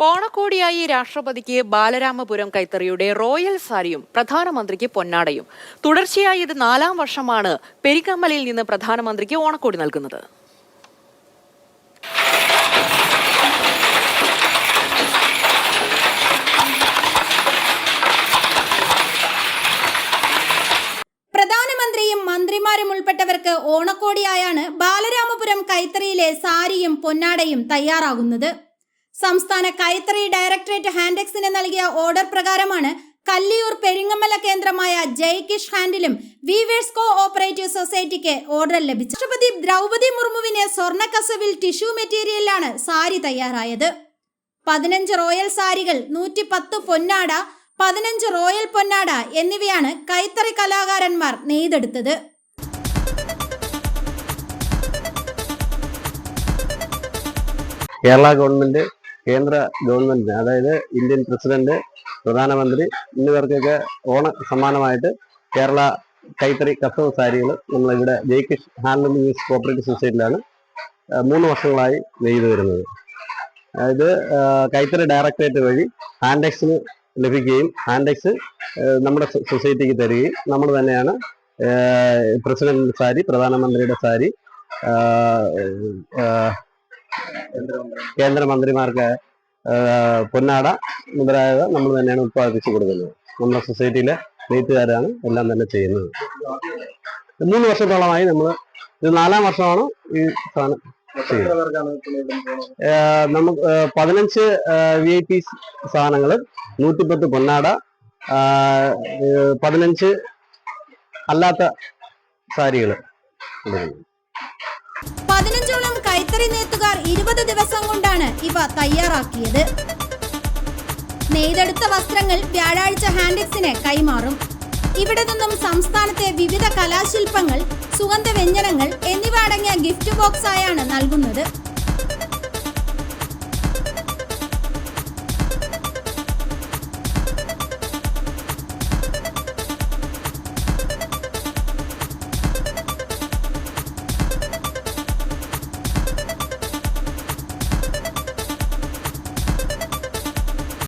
ഓണക്കോടിയായി രാഷ്ട്രപതിക്ക് ബാലരാമപുരം കൈത്തറിയുടെ റോയൽ സാരിയും പ്രധാനമന്ത്രിക്ക് പൊന്നാടയും. തുടർച്ചയായി ഇത് നാലാം വർഷമാണ് പെരിക്കമ്മലിൽ നിന്ന് പ്രധാനമന്ത്രിക്ക് ഓണക്കോടി നൽകുന്നത്. മന്ത്രിമാരും ഉൾപ്പെട്ടവർക്ക് ഓണക്കോടിയായാണ് ബാലരാമപുരം കൈത്തറിയിലെ സാരിയും പൊന്നാടയും തയ്യാറാകുന്നത്. സംസ്ഥാന കൈത്തറി ഡയറക്ടറേറ്റ് ഹാൻഡെക്സിന് നൽകിയ ഓർഡർ പ്രകാരമാണ് കല്ലിയൂർ പെരിങ്ങമ്മല കേന്ദ്രമായ ജയ്കിഷ് ഹാൻഡിലും വീവേഴ്സ് കോ ഓപ്പറേറ്റീവ് സൊസൈറ്റിക്ക് ഓർഡർ ലഭിച്ചു രാഷ്ട്രപതി ദ്രൗപതി മുർമുവിന് സ്വർണ കസവിൽ ടിഷ്യൂ മെറ്റീരിയലിലാണ് സാരി തയ്യാറായത്. പതിനഞ്ച് റോയൽ സാരികൾ നൂറ്റി പത്ത് പൊന്നാട പതിനഞ്ച് റോയൽ പൊന്നാട എന്നിവയാണ് കൈത്തറി കലാകാരന്മാർ നെയ്തെടുത്തത്. കേരള ഗവൺമെന്റ് കേന്ദ്ര ഗവൺമെന്റിന് അതായത് ഇന്ത്യൻ പ്രസിഡന്റ് പ്രധാനമന്ത്രി എന്നിവർക്കൊക്കെ ഓണ സമ്മാനമായിട്ട് കേരള കൈത്തറി കസവ് സാരികൾ നമ്മളിവിടെ ജയ്കിഷ് ഹാൻഡ്ലൂം യൂസ് കോപ്പറേറ്റീവ് സൊസൈറ്റിയിലാണ് മൂന്ന് വർഷങ്ങളായി നെയ്തു വരുന്നത്. ആ, കൈത്തറി ഡയറക്ടറേറ്റ് വഴി ഹാൻഡെക്സിന് ലഭിക്കുകയും ഹാൻഡെക്സ് നമ്മുടെ സൊസൈറ്റിക്ക് തരികയും നമ്മൾ തന്നെയാണ് പ്രസിഡന്റിന്റെ സാരി പ്രധാനമന്ത്രിയുടെ സാരി കേന്ദ്രമന്ത്രിമാർക്ക് പൊന്നാട മുതലായവ നമ്മൾ തന്നെയാണ് ഉത്പാദിപ്പിച്ചു കൊടുക്കുന്നത്. നമ്മുടെ സൊസൈറ്റിയിലെ നെയ്ത്തുകാരാണ് എല്ലാം തന്നെ ചെയ്യുന്നത്. മൂന്ന് വർഷത്തോളമായി നമ്മൾ ഇത് നാലാം വർഷമാണ് ഈ സാധനം നമുക്ക് പതിനഞ്ച് വി ഐ പി സാധനങ്ങൾ നൂറ്റിപ്പത്ത് പൊന്നാട പതിനഞ്ച് അല്ലാത്ത സാരികൾ പതിനഞ്ചോളം കൈത്തറി നെയ്ത്തുകാർ ഇരുപത് ദിവസം കൊണ്ടാണ് ഇവ തയ്യാറാക്കിയത്. നെയ്തെടുത്ത വസ്ത്രങ്ങൾ വ്യാഴാഴ്ച ഹാൻഡിക്സിന് കൈമാറും. ഇവിടെ നിന്നും സംസ്ഥാനത്തെ വിവിധ കലാശില്പങ്ങൾ സുഗന്ധവ്യഞ്ജനങ്ങൾ എന്നിവ അടങ്ങിയ ഗിഫ്റ്റ് ബോക്സായാണ് നൽകുന്നത്.